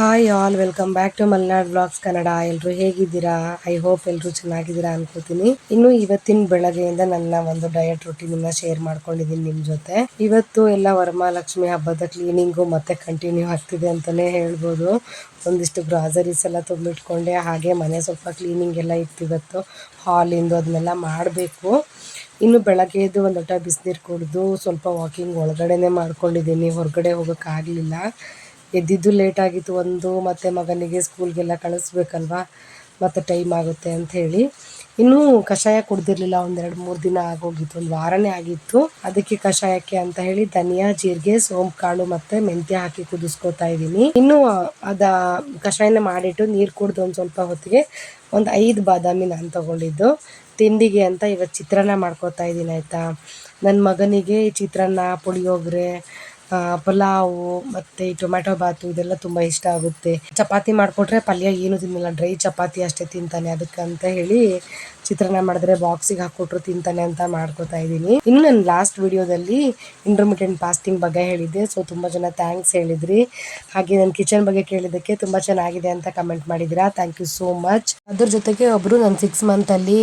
Hi all welcome back to Malnad blogs Kannada ಎಲ್ಲರೂ ಹೇಗಿದ್ದೀರಾ? I hope ಎಲ್ಲರೂ ಚೆನ್ನಾಗಿದ್ದೀರಾ ಅನ್ಕೋತೀನಿ. ಇನ್ನು ಇವತ್ತಿನ ಬೆಳಗ್ಗೆಯಿಂದ ನನ್ನ ಒಂದು ಡಯಟ್ ರುಟೀನ್ ಶೇರ್ ಮಾಡ್ಕೊಂಡಿದ್ದೀನಿ ನಿಮ್ಮ ಜೊತೆ. ಇವತ್ತು ಎಲ್ಲ ವರಮಹಾಲಕ್ಷ್ಮಿ ಹಬ್ಬದ ಕ್ಲೀನಿಂಗು ಮತ್ತೆ ಕಂಟಿನ್ಯೂ ಆಗ್ತಿದೆ ಅಂತಾನೆ ಹೇಳ್ಬೋದು. ಒಂದಿಷ್ಟು ಗ್ರಾಸರೀಸ್ ಎಲ್ಲ ತುಂಬಿಟ್ಕೊಂಡೆ, ಹಾಗೆ ಮನೆ ಸ್ವಲ್ಪ ಕ್ಲೀನಿಂಗ್ ಎಲ್ಲ ಇತ್ತು ಇವತ್ತು. ಹಾಲಿಂದು ಅದನ್ನೆಲ್ಲ ಮಾಡಬೇಕು. ಇನ್ನು ಬೆಳಗ್ಗೆ ಎದ್ದು ಒಂದು ಬಿಸಿನೀರು ಕುಡಿದು ಸ್ವಲ್ಪ ವಾಕಿಂಗ್ ಒಳಗಡೆನೆ ಮಾಡ್ಕೊಂಡಿದ್ದೀನಿ. ಹೊರಗಡೆ ಹೋಗೋಕ್ಕಾಗಲಿಲ್ಲ ಎದ್ದಿದ್ದು ಲೇಟ್ ಆಗಿತ್ತು ಒಂದು, ಮತ್ತು ಮಗನಿಗೆ ಸ್ಕೂಲ್ಗೆಲ್ಲ ಕಳಿಸ್ಬೇಕಲ್ವಾ? ಮತ್ತು ಟೈಮ್ ಆಗುತ್ತೆ ಅಂತ ಹೇಳಿ. ಇನ್ನೂ ಕಷಾಯ ಕುಡ್ದಿರಲಿಲ್ಲ, ಒಂದೆರಡು ಮೂರು ದಿನ ಆಗೋಗಿತ್ತು, ಒಂದು ವಾರನೇ ಆಗಿತ್ತು. ಅದಕ್ಕೆ ಕಷಾಯಕ್ಕೆ ಅಂತ ಹೇಳಿ ಧನಿಯಾ, ಜೀರಿಗೆ, ಸೋಂಪು, ಕಾಳು ಮತ್ತು ಮೆಂತ್ಯ ಹಾಕಿ ಕುದಿಸ್ಕೊತಾ ಇದ್ದೀನಿ. ಇನ್ನು ಅದ ಕಷಾಯನ ಮಾಡಿಟ್ಟು ನೀರು ಕುಡ್ದು ಒಂದು ಸ್ವಲ್ಪ ಹೊತ್ತಿಗೆ ಒಂದು ಐದು ಬಾದಾಮಿ ನಾನು ತಗೊಂಡಿದ್ದು. ತಿಂಡಿಗೆ ಅಂತ ಇವತ್ತು ಚಿತ್ರಾನ್ನ ಮಾಡ್ಕೊತಾ ಇದ್ದೀನಿ, ಆಯಿತಾ? ನನ್ನ ಮಗನಿಗೆ ಚಿತ್ರಾನ್ನ, ಪುಳಿಯೋಗರೆ ಪಲಾವು ಮತ್ತು ಈ ಟೊಮ್ಯಾಟೊ ಬಾತು ಇದೆಲ್ಲ ತುಂಬ ಇಷ್ಟ ಆಗುತ್ತೆ. ಚಪಾತಿ ಮಾಡಿಕೊಟ್ರೆ ಪಲ್ಯ ಏನು ತಿನ್ನಲ್ಲ. ಡ್ರೈ ಚಪಾತಿ ಅಷ್ಟೇ ತಿಂತಾನೆ ಅದಕ್ಕಂತ ಹೇಳಿ ಚಿತ್ರಾನ್ನ ಮಾಡಿದ್ರೆ ಬಾಕ್ಸಿಗೆ ಹಾಕೊಟ್ರು ತಿಂತಾನೆ ಅಂತ ಮಾಡ್ಕೊತಾ ಇದ್ದೀನಿ. ಇನ್ನು ನಾನು ಲಾಸ್ಟ್ ವಿಡಿಯೋದಲ್ಲಿ ಇಂಟರ್ಮಿಟೆಂಟ್ ಫಾಸ್ಟಿಂಗ್ ಬಗ್ಗೆ ಹೇಳಿದ್ದೆ. ಸೊ ತುಂಬ ಜನ ಥ್ಯಾಂಕ್ಸ್ ಹೇಳಿದ್ರಿ. ಹಾಗೆ ನನ್ನ ಕಿಚನ್ ಬಗ್ಗೆ ಕೇಳಿದ್ದಕ್ಕೆ ತುಂಬ ಚೆನ್ನಾಗಿದೆ ಅಂತ ಕಮೆಂಟ್ ಮಾಡಿದಿರಾ ಥ್ಯಾಂಕ್ ಯು ಸೋ ಮಚ್ ಅದ್ರ ಜೊತೆಗೆ ಒಬ್ಬರು ನಾನು ಸಿಕ್ಸ್ ಮಂತಲ್ಲಿ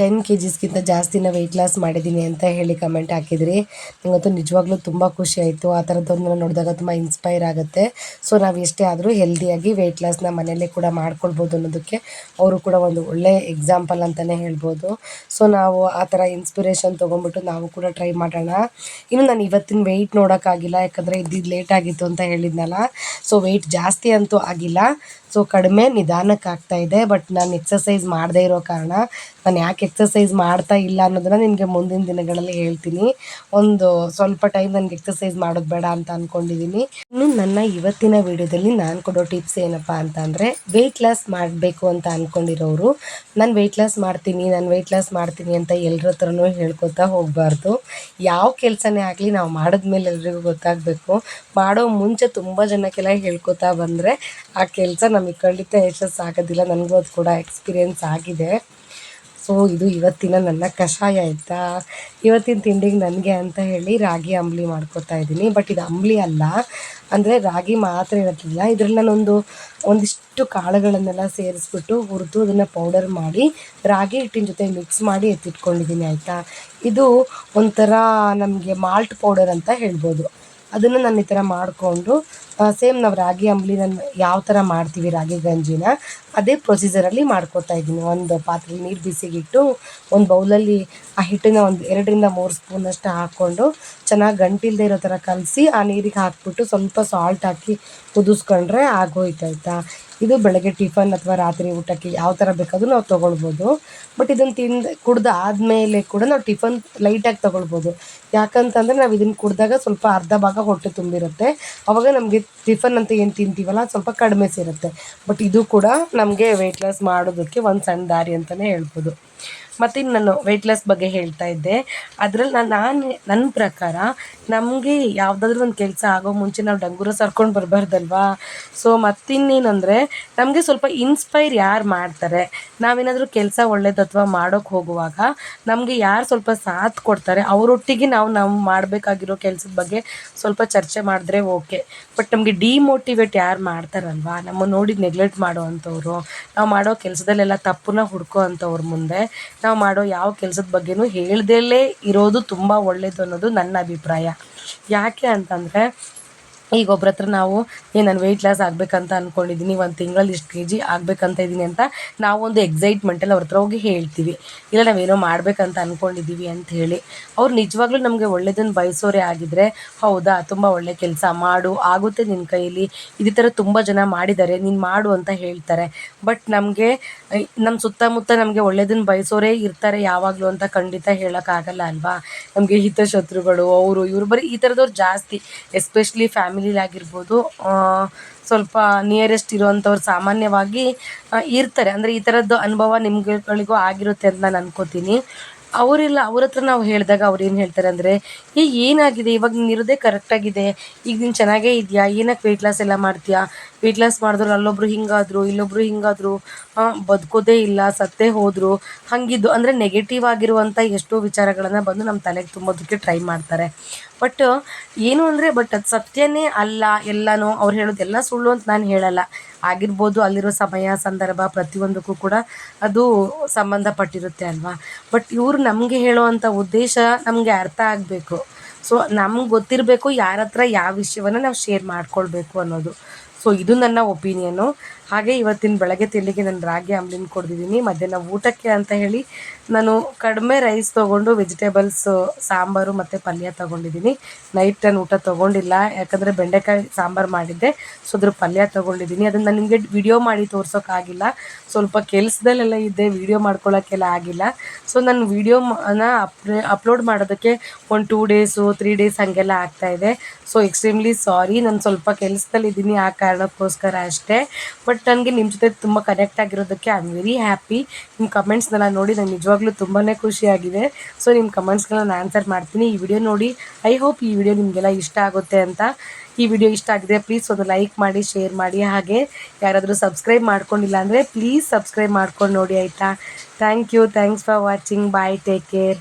ಟೆನ್ ಕೆ ಜಿಸ್ಗಿಂತ ಜಾಸ್ತಿನ ವೆಯ್ಟ್ ಲಾಸ್ ಮಾಡಿದ್ದೀನಿ ಅಂತ ಹೇಳಿ ಕಮೆಂಟ್ ಹಾಕಿದ್ರಿ. ನನಗಂತೂ ನಿಜವಾಗ್ಲೂ ತುಂಬ ಖುಷಿ ಆಯಿತು. ಆ ಥರದ್ದನ್ನು ನೋಡಿದಾಗ ತುಂಬ ಇನ್ಸ್ಪೈರ್ ಆಗುತ್ತೆ. ಸೊ ನಾವು ಎಷ್ಟೇ ಆದರೂ ಹೆಲ್ದಿಯಾಗಿ ವೆಯ್ಟ್ ಲಾಸ್ನ ಮನೆಯಲ್ಲೇ ಕೂಡ ಮಾಡ್ಕೊಳ್ಬೋದು ಅನ್ನೋದಕ್ಕೆ, ಅವರು ಕೂಡ ಒಂದು ಒಳ್ಳೆ ಎಕ್ಸಾಂಪಲ್ ಅಂತಲೇ ಹೇಳ್ಬೋದು. ಸೊ ನಾವು ಆ ಥರ ಇನ್ಸ್ಪಿರೇಷನ್ ತೊಗೊಂಡ್ಬಿಟ್ಟು ನಾವು ಕೂಡ ಟ್ರೈ ಮಾಡೋಣ. ಇನ್ನು ನಾನು ಇವತ್ತಿನ ವೆಯ್ಟ್ ನೋಡೋಕ್ಕಾಗಿಲ್ಲ, ಯಾಕಂದರೆ ಇದ್ದಿದ್ದು ಲೇಟ್ ಆಗಿತ್ತು ಅಂತ ಹೇಳಿದ್ನಲ್ಲ. ಸೊ ವೆಯ್ಟ್ ಜಾಸ್ತಿ ಅಂತೂ ಆಗಿಲ್ಲ. ಸೊ ಕಡಿಮೆ ನಿಧಾನಕ್ಕೆ ಆಗ್ತಾ ಇದೆ, ಬಟ್ ನಾನು ಎಕ್ಸಸೈಸ್ ಮಾಡದೇ ಇರೋ ಕಾರಣ ನಾನು ಯಾಕೆ ಎಕ್ಸಸೈಸ್ ಮಾಡ್ತಾ ಇಲ್ಲ ಅನ್ನೋದನ್ನು ನಿಮಗೆ ಮುಂದಿನ ದಿನಗಳಲ್ಲಿ ಹೇಳ್ತೀನಿ. ಒಂದು ಸ್ವಲ್ಪ ಟೈಮ್ ನನಗೆ ಎಕ್ಸಸೈಸ್ ಮಾಡೋದು ಬೇಡ ಅಂತ ಅಂದ್ಕೊಂಡಿದ್ದೀನಿ ಇನ್ನು ನನ್ನ ಇವತ್ತಿನ ವಿಡಿಯೋದಲ್ಲಿ ನಾನು ಕೊಡೋ ಟಿಪ್ಸ್ ಏನಪ್ಪ ಅಂತ ಅಂದರೆ ವೆಯ್ಟ್ ಲಾಸ್ ಮಾಡಬೇಕು ಅಂತ ಅಂದ್ಕೊಂಡಿರೋರು ನಾನು ವೆಯ್ಟ್ ಲಾಸ್ ಮಾಡ್ತೀನಿ, ನಾನು ವೆಯ್ಟ್ ಲಾಸ್ ಮಾಡ್ತೀನಿ ಅಂತ ಎಲ್ಲರ ಹತ್ರನೂ ಹೇಳ್ಕೊತಾ ಹೋಗಬಾರ್ದು. ಯಾವ ಕೆಲಸನೇ ಆಗಲಿ ನಾವು ಮಾಡಿದ್ಮೇಲೆ ಎಲ್ರಿಗೂ ಗೊತ್ತಾಗಬೇಕು. ಮಾಡೋ ಮುಂಚೆ ತುಂಬ ಜನಕ್ಕೆಲ್ಲ ಹೇಳ್ಕೊತಾ ಬಂದರೆ ಆ ಕೆಲಸ ನಮಗೆ ಖಂಡಿತ ಯಶಸ್ಸಾಗೋದಿಲ್ಲ ನನಗೂ ಅದು ಕೂಡ ಎಕ್ಸ್ಪೀರಿಯೆನ್ಸ್ ಆಗಿದೆ. ಸೊ ಇದು ಇವತ್ತಿನ ನನ್ನ ಕಷಾಯ ಆಯಿತಾ? ಇವತ್ತಿನ ತಿಂಡಿಗೆ ನನಗೆ ಅಂತ ಹೇಳಿ ರಾಗಿ ಅಂಬ್ಲಿ ಮಾಡ್ಕೊತಾ ಇದ್ದೀನಿ. ಬಟ್ ಇದು ಅಂಬ್ಲಿ ಅಲ್ಲ. ಅಂದರೆ ರಾಗಿ ಮಾತ್ರ ಇರೋದಿಲ್ಲ. ಇದರಲ್ಲಿ ನಾನೊಂದು, ಒಂದಿಷ್ಟು ಕಾಳುಗಳನ್ನೆಲ್ಲ ಸೇರಿಸ್ಬಿಟ್ಟು ಹುರಿದು ಅದನ್ನು ಪೌಡರ್ ಮಾಡಿ, ರಾಗಿ ಹಿಟ್ಟಿನ ಜೊತೆ ಮಿಕ್ಸ್ ಮಾಡಿ ಎತ್ತಿಟ್ಕೊಂಡಿದ್ದೀನಿ, ಆಯಿತಾ? ಇದು ಒಂಥರ ನಮಗೆ ಮಾಲ್ಟ್ ಪೌಡರ್ ಅಂತ ಹೇಳ್ಬೋದು. ಅದನ್ನು ನಾನು ಈ ಥರ ಮಾಡಿಕೊಂಡು ಸೇಮ್ ನಾವು ರಾಗಿ ಅಂಬಲಿ ನಾನು ಯಾವ ಥರ ಮಾಡ್ತೀವಿ ರಾಗಿ ಗಂಜಿನ, ಅದೇ ಪ್ರೊಸೀಜರಲ್ಲಿ ಮಾಡ್ಕೊತಾ ಇದ್ದೀನಿ. ಒಂದು ಪಾತ್ರೆಲಿ ನೀರು ಬಿಸಿಗಿಟ್ಟು, ಒಂದು ಬೌಲಲ್ಲಿ ಆ ಹಿಟ್ಟನ್ನ ಒಂದು ಎರಡರಿಂದ ಮೂರು ಸ್ಪೂನಷ್ಟು ಹಾಕ್ಕೊಂಡು ಚೆನ್ನಾಗಿ ಗಂಟಿಲ್ಲದೆ ಇರೋ ಥರ ಕಲಸಿ ಆ ನೀರಿಗೆ ಹಾಕ್ಬಿಟ್ಟು ಸ್ವಲ್ಪ ಸಾಲ್ಟ್ ಹಾಕಿ ಕುದಿಸ್ಕೊಂಡ್ರೆ ಆಗೋಯ್ತು ಆಯಿತಾ? ಇದು ಬೆಳಗ್ಗೆ ಟಿಫನ್ ಅಥವಾ ರಾತ್ರಿ ಊಟಕ್ಕೆ ಯಾವ ಥರ ಬೇಕಾದರೂ ನಾವು ತೊಗೊಳ್ಬೋದು. ಬಟ್ ಇದನ್ನು ತಿಂದು ಕುಡ್ದು ಆದಮೇಲೆ ಕೂಡ ನಾವು ಟಿಫನ್ ಲೈಟಾಗಿ ತೊಗೊಳ್ಬೋದು. ಯಾಕಂತಂದರೆ ನಾವು ಇದನ್ನು ಕುಡಿದಾಗ ಸ್ವಲ್ಪ ಅರ್ಧ ಭಾಗ ಹೊಟ್ಟೆ ತುಂಬಿರುತ್ತೆ. ಅವಾಗ ನಮಗೆ ಟಿಫನ್ ಅಂತ ಏನು ತಿಂತೀವಲ್ಲ ಸ್ವಲ್ಪ ಕಡಿಮೆ ಸೇರುತ್ತೆ. ಬಟ್ ಇದು ಕೂಡ ನಮಗೆ ವೆಯ್ಟ್ ಲಾಸ್ ಮಾಡೋದಕ್ಕೆ ಒಂದು ಸಣ್ಣ ದಾರಿ ಅಂತಲೇ ಹೇಳ್ಬೋದು. ಮತ್ತು ನಾನು ವೆಯ್ಟ್ ಲಾಸ್ ಬಗ್ಗೆ ಹೇಳ್ತಾ ಇದ್ದೆ. ಅದ್ರಲ್ಲಿ ನಾನು ನಾನು ನನ್ನ ಪ್ರಕಾರ ನಮಗೆ ಯಾವುದಾದ್ರೂ ಒಂದು ಕೆಲಸ ಆಗೋ ಮುಂಚೆ ನಾವು ಡಂಗೂರ ಸರ್ಕೊಂಡು ಬರಬಾರ್ದಲ್ವಾ? ಸೊ ಮತ್ತಿನ್ನೇನಂದರೆ ನಮಗೆ ಸ್ವಲ್ಪ ಇನ್ಸ್ಪೈರ್ ಯಾರು ಮಾಡ್ತಾರೆ? ನಾವೇನಾದರೂ ಕೆಲಸ ಒಳ್ಳೇದು ಅಥವಾ ಮಾಡೋಕ್ಕೆ ಹೋಗುವಾಗ ನಮಗೆ ಯಾರು ಸ್ವಲ್ಪ ಸಾಥ್ ಕೊಡ್ತಾರೆ, ಅವರೊಟ್ಟಿಗೆ ನಾವು ನಾವು ಮಾಡಬೇಕಾಗಿರೋ ಕೆಲಸದ ಬಗ್ಗೆ ಸ್ವಲ್ಪ ಚರ್ಚೆ ಮಾಡಿದ್ರೆ ಓಕೆ. ಬಟ್ ನಮಗೆ ಡಿಮೋಟಿವೇಟ್ ಯಾರು ಮಾಡ್ತಾರಲ್ವಾ? ನಮ್ಮ ನೋಡಿ ನೆಗ್ಲೆಕ್ಟ್ ಮಾಡೋ ಅಂಥವ್ರು, ನಾವು ಮಾಡೋ ಕೆಲಸದಲ್ಲೆಲ್ಲ ತಪ್ಪನ್ನ ಹುಡ್ಕೋ ಅಂಥವ್ರ ಮುಂದೆ ನಾವು ಮಾಡೋ ಯಾವ ಕೆಲಸದ ಬಗ್ಗೆನೂ ಹೇಳ್ದಲೇ ಇರೋದು ತುಂಬ ಒಳ್ಳೇದು ಅನ್ನೋದು ನನ್ನ ಅಭಿಪ್ರಾಯ. ಯಾಕೆ ಅಂತಂದರೆ ಈಗ ಒಬ್ರ ಹತ್ರ ನಾವು ಏನು ನಾನು ವೆಯ್ಟ್ ಲಾಸ್ ಆಗಬೇಕಂತ ಅಂದ್ಕೊಂಡಿದ್ದೀನಿ ಒಂದು ತಿಂಗಳಲ್ಲಿ ಇಷ್ಟು ಕೆ ಜಿ ಆಗಬೇಕಂತ ಇದ್ದೀನಿ ಅಂತ ನಾವೊಂದು ಎಕ್ಸೈಟ್ಮೆಂಟಲ್ಲಿ ಅವ್ರ ಹತ್ರ ಹೋಗಿ ಹೇಳ್ತೀವಿ. ಇಲ್ಲ, ನಾವೇನೋ ಮಾಡಬೇಕಂತ ಅಂದ್ಕೊಂಡಿದ್ದೀವಿ ಅಂತ ಹೇಳಿ. ಅವ್ರು ನಿಜವಾಗ್ಲೂ ನಮಗೆ ಒಳ್ಳೇದನ್ನು ಬಯಸೋರೇ ಆಗಿದ್ದರೆ ಹೌದಾ, ತುಂಬ ಒಳ್ಳೆ ಕೆಲಸ ಮಾಡು, ಆಗುತ್ತೆ ನಿನ್ನ ಕೈಯಲ್ಲಿ ಇದೇ ಥರ ತುಂಬ ಜನ ಮಾಡಿದ್ದಾರೆ, ನೀನು ಮಾಡು ಅಂತ ಹೇಳ್ತಾರೆ. ಬಟ್ ನಮಗೆ ನಮ್ಮ ಸುತ್ತಮುತ್ತ ನಮಗೆ ಒಳ್ಳೇದನ್ನು ಬಯಸೋರೇ ಇರ್ತಾರೆ ಯಾವಾಗಲೂ ಅಂತ ಖಂಡಿತ ಹೇಳೋಕ್ಕಾಗಲ್ಲ ಅಲ್ವಾ? ನಮಗೆ ಹಿತಶತ್ರುಗಳು, ಅವರು, ಇವರು ಬರೀ ಈ ಥರದವ್ರು ಜಾಸ್ತಿ ಎಸ್ಪೆಷಲಿ ಫ್ಯಾಮಿಲಿಲಿ ಆಗಿರ್ಬೋದು ಸ್ವಲ್ಪ ನಿಯರೆಸ್ಟ್ ಇರುವಂಥವ್ರು ಸಾಮಾನ್ಯವಾಗಿ ಇರ್ತಾರೆ. ಅಂದರೆ ಈ ಥರದ್ದು ಅನುಭವ ನಿಮ್ಗೆಗಳಿಗೂ ಆಗಿರುತ್ತೆ ಅಂತ ನಾನು ಅನ್ಕೋತೀನಿ. ಅವರೆಲ್ಲ, ಅವ್ರ ಹತ್ರ ನಾವು ಹೇಳಿದಾಗ ಅವ್ರು ಏನು ಹೇಳ್ತಾರೆ ಅಂದರೆ, ಏ, ಏನಾಗಿದೆ? ಇವಾಗ ನೀನು ಇರೋದೇ ಕರೆಕ್ಟಾಗಿದೆ ಈಗ ನೀನು ಚೆನ್ನಾಗೇ ಇದೆಯಾ? ಏನಕ್ಕೆ ವೆಯ್ಟ್ ಲಾಸ್ ಎಲ್ಲ ಮಾಡ್ತೀಯಾ? ವೆಯ್ಟ್ ಲಾಸ್ ಮಾಡಿದ್ರು ಅಲ್ಲೊಬ್ರು ಹಿಂಗಾದರು, ಇಲ್ಲೊಬ್ರು ಹಿಂಗಾದರು ಬದುಕೋದೇ ಇಲ್ಲ, ಸತ್ತೇ ಹೋದರು. ಹಾಗಿದ್ದು. ಅಂದರೆ ನೆಗೆಟಿವ್ ಆಗಿರುವಂಥ ಎಷ್ಟೋ ವಿಚಾರಗಳನ್ನು ಬಂದು ನಮ್ಮ ತಲೆಗೆ ತುಂಬೋದಕ್ಕೆ ಟ್ರೈ ಮಾಡ್ತಾರೆ. ಬಟ್ ಏನು ಅಂದರೆ ಬಟ್ ಅದು ಸತ್ಯನೇ ಅಲ್ಲ ಎಲ್ಲನೂ. ಅವ್ರು ಹೇಳೋದೆಲ್ಲ ಸುಳ್ಳು ಅಂತ ನಾನು ಹೇಳಲ್ಲ. ಆಗಿರ್ಬೋದು ಅಲ್ಲಿರೋ ಸಮಯ, ಸಂದರ್ಭ ಪ್ರತಿಯೊಂದಕ್ಕೂ ಕೂಡ ಅದು ಸಂಬಂಧಪಟ್ಟಿರುತ್ತೆ ಅಲ್ವಾ? ಬಟ್ ಇವ್ರು ನಮಗೆ ಹೇಳುವಂಥ ಉದ್ದೇಶ ನಮಗೆ ಅರ್ಥ ಆಗಬೇಕು. ಸೊ ನಮ್ಗೆ ಗೊತ್ತಿರಬೇಕು ಯಾರ ಹತ್ರ ಯಾವ ವಿಷಯವನ್ನು ನಾವು ಶೇರ್ ಮಾಡ್ಕೊಳ್ಬೇಕು ಅನ್ನೋದು. ಸೊ ಇದು ನನ್ನ ಒಪಿನಿಯನ್ನು ಹಾಗೆ ಇವತ್ತಿನ ಬೆಳಗ್ಗೆ ತಿಂಡಿಗೆ ನಾನು ರಾಗಿ ಅಂಬ್ಲಿನ ಕೊಡ್ತಿದ್ದೀನಿ ಮಧ್ಯಾಹ್ನ ಊಟಕ್ಕೆ ಅಂತ ಹೇಳಿ ನಾನು ಕಡಿಮೆ ರೈಸ್ ತೊಗೊಂಡು ವೆಜಿಟೇಬಲ್ಸ್ ಸಾಂಬಾರು ಮತ್ತು ಪಲ್ಯ ತೊಗೊಂಡಿದ್ದೀನಿ. ನೈಟ್ ನಾನು ಊಟ ತೊಗೊಂಡಿಲ್ಲ. ಯಾಕಂದರೆ ಬೆಂಡೆಕಾಯಿ ಸಾಂಬಾರು ಮಾಡಿದ್ದೆ. ಸೊ ಅದ್ರ ಪಲ್ಯ ತೊಗೊಂಡಿದ್ದೀನಿ. ಅದನ್ನು ನಾನು ನಿಮಗೆ ವಿಡಿಯೋ ಮಾಡಿ ತೋರ್ಸೋಕ್ಕಾಗಿಲ್ಲ ಸ್ವಲ್ಪ ಕೆಲಸದಲ್ಲೆಲ್ಲ ಇದ್ದೆ. ವಿಡಿಯೋ ಮಾಡ್ಕೊಳ್ಳೋಕ್ಕೆಲ್ಲ ಆಗಿಲ್ಲ. ಸೊ ನಾನು ಅಪ್ಲೇ ಅಪ್ಲೋಡ್ ಮಾಡೋದಕ್ಕೆ ಒಂದು ಟೂ ಡೇಸು ತ್ರೀ ಡೇಸ್ ಹಾಗೆಲ್ಲ ಆಗ್ತಾಯಿದೆ ಸೊ ಎಕ್ಸ್ಟ್ರೀಮ್ಲಿ ಸಾರಿ ನಾನು ಸ್ವಲ್ಪ ಕೆಲಸದಲ್ಲಿದ್ದೀನಿ. ಆ ಕಾರಣಕ್ಕೋಸ್ಕರ ಅಷ್ಟೇ. ಬಟ್ ನನಗೆ ನಿಮ್ಮ ಜೊತೆ ತುಂಬ ಕನೆಕ್ಟ್ ಆಗಿರೋದಕ್ಕೆ ಐ ಆಮ್ ವೆರಿ ಹ್ಯಾಪಿ ನಿಮ್ಮ ಕಮೆಂಟ್ಸ್ನೆಲ್ಲ ನೋಡಿ ನಂಗೆ ನಿಜವಾಗ್ಲೂ ತುಂಬಾ ಖುಷಿಯಾಗಿದೆ ಸೊ ನಿಮ್ಮ ಕಮೆಂಟ್ಸ್ಗಳನ್ನ ನಾನು ಆನ್ಸರ್ ಮಾಡ್ತೀನಿ. ಈ ವಿಡಿಯೋ ನೋಡಿ ಐ ಹೋಪ್ ಈ ವಿಡಿಯೋ ನಿಮಗೆಲ್ಲ ಇಷ್ಟ ಆಗುತ್ತೆ ಅಂತ. ಈ ವಿಡಿಯೋ ಇಷ್ಟ ಆಗಿದೆ ಪ್ಲೀಸ್ ಒಂದು ಲೈಕ್ ಮಾಡಿ ಶೇರ್ ಮಾಡಿ. ಹಾಗೆ ಯಾರಾದರೂ ಸಬ್ಸ್ಕ್ರೈಬ್ ಮಾಡ್ಕೊಂಡಿಲ್ಲ ಅಂದರೆ ಪ್ಲೀಸ್ ಸಬ್ಸ್ಕ್ರೈಬ್ ಮಾಡ್ಕೊಂಡು ನೋಡಿ ಆಯಿತಾ? Thank you thanks for watching bye take care